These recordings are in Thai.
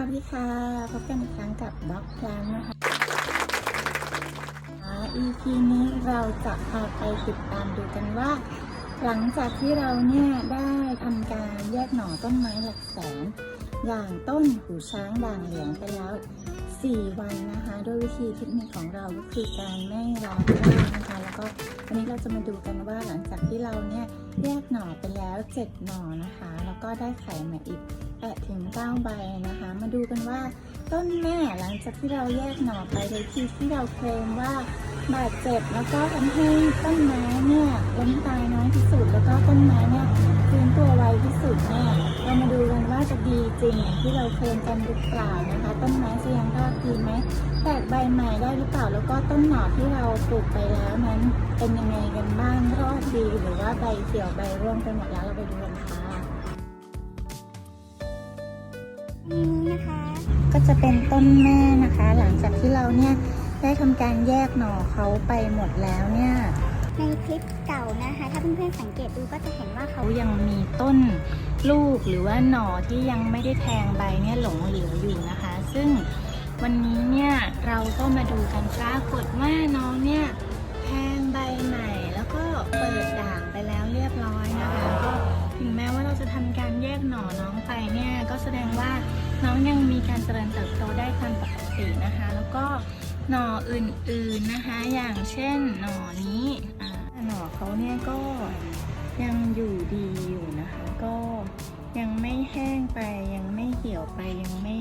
วัสดีค่ะ พบกันอีกครั้งกับบล็อกแพลนนะคะอ่า EP นี้เราจะพาไปติดตามดูกันว่า หลังจากที่เราเนี่ยได้ทำการแยกหน่อต้นไม้หลักแสน อย่างต้นหูช้างด่างเหลืองไปแล้ว 4 วันนะคะ ด้วยวิธีเทคนิคของเราก็คือการไม่ร้อนมากนะคะ แล้วก็วันนี้เราจะมาดูกันว่าหลังจากที่เราเนี่ยแยกหน่อไปแล้ว 7 หน่อนะคะ แล้วก็ได้ไข่มาอีก8ถึง9ใบนะคะ มาดูกันว่าต้นแม่หลังจากที่เราแยกหน่อไปโดยที่ที่เราเคลมว่าบาดเจ็บแล้วก็ทำให้ต้นไม้เนี่ยล้มตายน้อยที่สุด แล้วก็ต้นไม้เนี่ยฟื้นตัวไวที่สุดเนี่ยเรามาดูกันว่าจะดีจริงอย่างที่เราเคลมกันหรือเปล่านะคะ ต้นไม้จะยังรอดดีไหมแตกใบใหม่ได้หรือเปล่าแล้วก็ต้นหน่อที่เราปลูกไปแล้วนั้นเป็นยังไงกันบ้างรอดดีหรือว่าใบเขียวใบร่วงไปหมดแล้วเราไปดูกันค่ะ จะเป็นต้นแม่นะคะ หลังจากที่เราเนี่ยได้ทำการแยกหน่อเขาไปหมดแล้วเนี่ยในคลิปเก่านะคะ ถ้าเพื่อนๆสังเกตดูก็จะเห็นว่าเขาเขายังมีต้นลูกหรือว่าหน่อที่ยังไม่ได้แทงใบเนี่ยหลงเหลืออยู่นะคะ ซึ่งวันนี้เนี่ยเราก็มาดูกันปรากฏว่าน้องเนี่ยแทงใบใหม่ แล้วก็เปิดด่างไปแล้วเรียบร้อยนะคะก็ถึงแม้ว่าเราจะทำการแยกหน่อน้องไปเนี่ยก็แสดงว่าน้องยังมีการ เจริญเติบโตได้ตามปกตินะคะ แล้วก็หน่ออื่นๆนะคะ อย่างเช่นหน่อนี้อ่าหน่อเขาเนี่ยก็ยังอยู่ดีอยู่นะคะ ก็ยังไม่แห้งไปยังไม่เหี่ยวไปยังไม่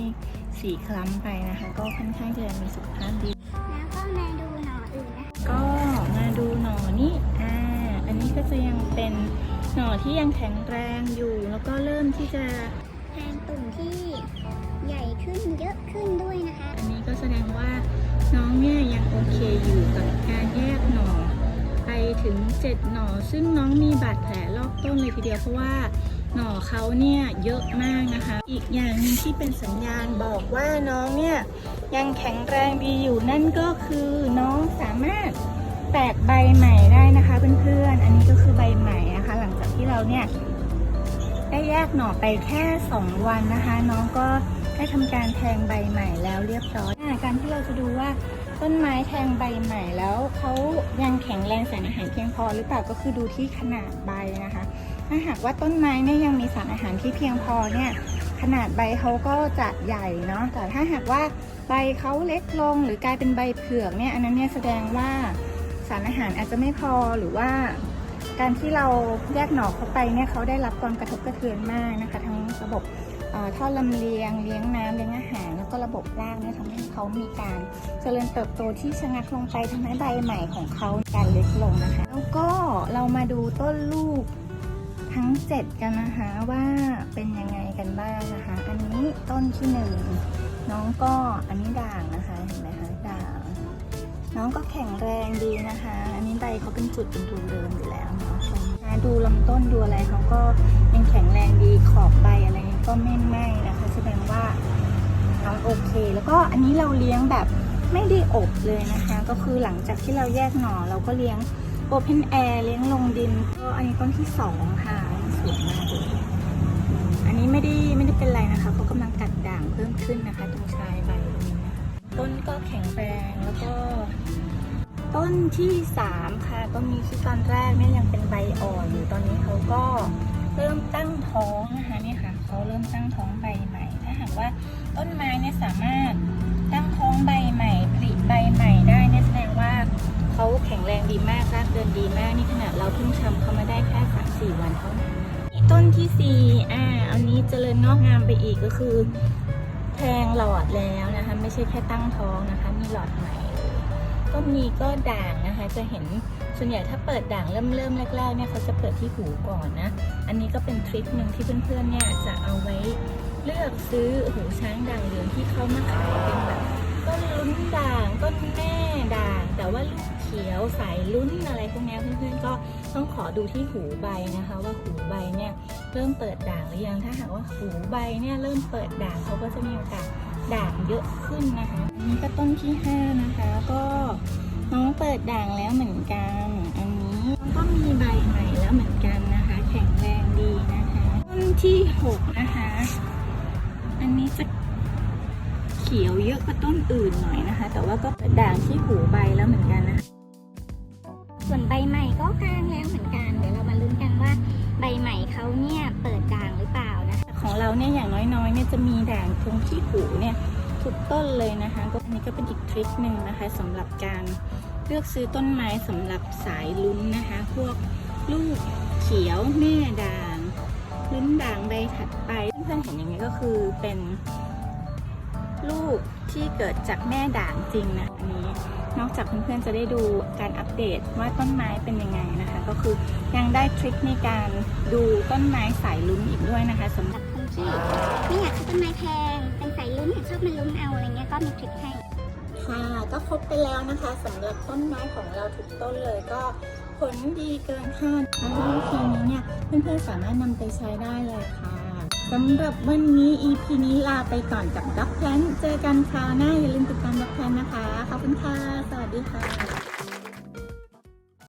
สีคล้ำไปนะคะ ก็ค่อนข้างจะมีสุขภาพดีแล้วก็มาดูหน่ออื่นนะคะก็มาดูหน่อนี้อ่าอันนี้ก็จะยังเป็นหน่อที่ยังแข็งแรงอยู่ แล้วก็เริ่มที่จะแทน ตุ่มที่ใหญ่ขึ้นเยอะขึ้นด้วยนะคะ อันนี้ก็แสดงว่าน้องเนี่ยยังโอเคอยู่กับการแยกหน่อ ไปถึง 7 หน่อ ซึ่งน้องมีบาดแผลรอบต้นเลยทีเดียวเพราะว่าหน่อเขาเนี่ยเยอะมากนะคะ อีกอย่างนึงที่เป็นสัญญาณบอกว่าน้องเนี่ยยังแข็งแรงดีอยู่นั่นก็คือน้องสามารถแตกใบใหม่ได้นะคะเพื่อนๆ อันนี้ก็คือใบใหม่นะคะ หลังจากที่เราเนี่ย ได้แยกหน่อไปแค่ 2 วันนะคะ น้องก็ได้ทำการแทงใบใหม่แล้วเรียบร้อยการที่เราจะดูว่าต้นไม้แทงใบใหม่แล้วเขายังแข็งแรงสารอาหารเพียงพอหรือเปล่าก็คือดูที่ขนาดใบนะคะ ถ้าหากว่าต้นไม้เนี่ยยังมีสารอาหารที่เพียงพอเนี่ยขนาดใบเขาก็จะใหญ่เนาะแต่ถ้าหากว่าใบเขาเล็กลงหรือกลายเป็นใบเผือกเนี่ยอันนั้นเนี่ยแสดงว่าสารอาหารอาจจะไม่พอหรือว่า การที่เราแยกหน่อเขาไปเนี่ยเขาได้รับความกระทบกระเทือนมากนะคะ ทั้งระบบท่อลำเลียง เลี้ยงน้ำเลี้ยงอาหาร แล้วก็ระบบรากเนี่ยทำให้เขามีการเจริญเติบโตที่ชะงักลงไปทำให้ใบใหม่ของเขาการเล็กลงนะคะ แล้วก็เรามาดูต้นลูกทั้ง 7 กันนะคะว่าเป็นยังไงกันบ้างนะคะ อันนี้ต้นที่หนึ่งน้องก็อันนี้ด่างนะคะเห็นไหมคะด่าง น้องก็แข็งแรงดีนะคะ อันนี้ใบเขาเป็นจุดเป็นรูเดิมอยู่แล้วเนาะดูลำต้นดูอะไรเขาก็ยังแข็งแรงดีขอบใบอะไรก็ไม่ไหม้นะคะแสดงว่าน้องโอเค แล้วก็อันนี้เราเลี้ยงแบบไม่ได้อบเลยนะคะ ก็คือหลังจากที่เราแยกหน่อเราก็เลี้ยงโอเพนแอร์เลี้ยงลงดินก็อันนี้ต้นที่สองค่ะสวยมากเลยอันนี้ไม่ได้ไม่ได้เป็นไรนะคะเขากำลังกัดด่างเพิ่มขึ้นนะคะตรงชายใบตรงนี้นะคะต้นก็แข็งแรงแล้วก็ ต้นที่สามค่ะ ต้นนี้ที่ตอนแรกเนี่ยยังเป็นใบอ่อนอยู่ตอนนี้เขาก็เริ่มตั้งท้องนะคะเนี่ยค่ะเขาเริ่มตั้งท้องใบใหม่ ถ้าหากว่าต้นไม้เนี่ยสามารถตั้งท้องใบใหม่ผลิใบใหม่ได้เนี่ยแสดงว่าเขาแข็งแรงดีมากรากเดินดีมากนี่ขนาดเราเพิ่งชำเขามาได้แค่สามสี่วันเท่านั้นต้นที่สี่อ่าอันนี้เจริญงอกงามไปอีกก็คือแทงหลอดแล้วนะคะ ไม่ใช่แค่ตั้งท้องนะคะ มีหลอดใหม่ เลยต้นนี้ก็ด่างนะคะ จะเห็นส่วนใหญ่ถ้าเปิดด่างเริ่มเริ่มแรกๆเนี่ยเขาจะเปิดที่หูก่อนนะ อันนี้ก็เป็นทริคหนึ่งที่เพื่อนๆเนี่ยจะเอาไว้เลือกซื้อหูช้างด่างเหลืองที่เขามาขายเป็นแบบต้นลุ้นด่างต้นแม่ด่าง แต่ว่าลูกเขียวสายลุ้นอะไรพวกนี้เพื่อนๆก็ต้องขอดูที่หูใบนะคะ ว่าหูใบเนี่ยเริ่มเปิดด่างหรือยังถ้าหากว่าหูใบเนี่ยเริ่มเปิดด่างเขาก็จะมีโอกาส ด่างเยอะขึ้นนะคะอันนี้ก็ต้นที่ห้านะคะ ก็น้องเปิดด่างแล้วเหมือนกัน อันนี้ก็มีใบใหม่แล้วเหมือนกันนะคะ แข็งแรงดีนะคะ ต้นที่หกนะคะ อันนี้จะเขียวเยอะกว่าต้นอื่นหน่อยนะคะ แต่ว่าก็ด่างที่หูใบแล้วเหมือนกันนะส่วนใบใหม่ก็กลางแล้วเหมือนกันเดี๋ยวเรามา น้อยๆเนี่ยจะมีด่างตรงที่หูเนี่ยทุกต้นเลยนะคะ ก็อันนี้ก็เป็นอีกทริคหนึ่งนะคะสำหรับการเลือกซื้อต้นไม้สำหรับสายลุ้นนะคะ พวกลูกเขียวแม่ด่างลุ้นด่างใบถัดไปเพื่อนๆเห็นอย่างนี้ก็คือเป็นลูกที่เกิดจากแม่ด่างจริงนะอันนี้นอกจากเพื่อนๆจะได้ดูการอัปเดตว่าต้นไม้เป็นยังไงนะคะ ก็คือยังได้ทริคในการดูต้นไม้สายลุ้นอีกด้วยนะคะสำหรับ คนที่ไม่อยากซื้อต้นไม้แพงเป็นสายลุ้นชอบมาลุ้นเอาอะไรเงี้ยก็มีทริคให้ ค่ะก็ครบไปแล้วนะคะสำหรับต้นไม้ของเราทุกต้นเลยก็ผลดีเกินคาดแล้ววิธีนี้เนี่ยเพื่อนๆสามารถนำไปใช้ได้เลยค่ะสำหรับวันนี้ EP นี้ลาไปก่อนกับด็อกแพนเจอกันคราวหน้าอย่าลืมติดตามด็อกแพนนะคะ ขอบคุณค่ะ สวัสดีค่ะ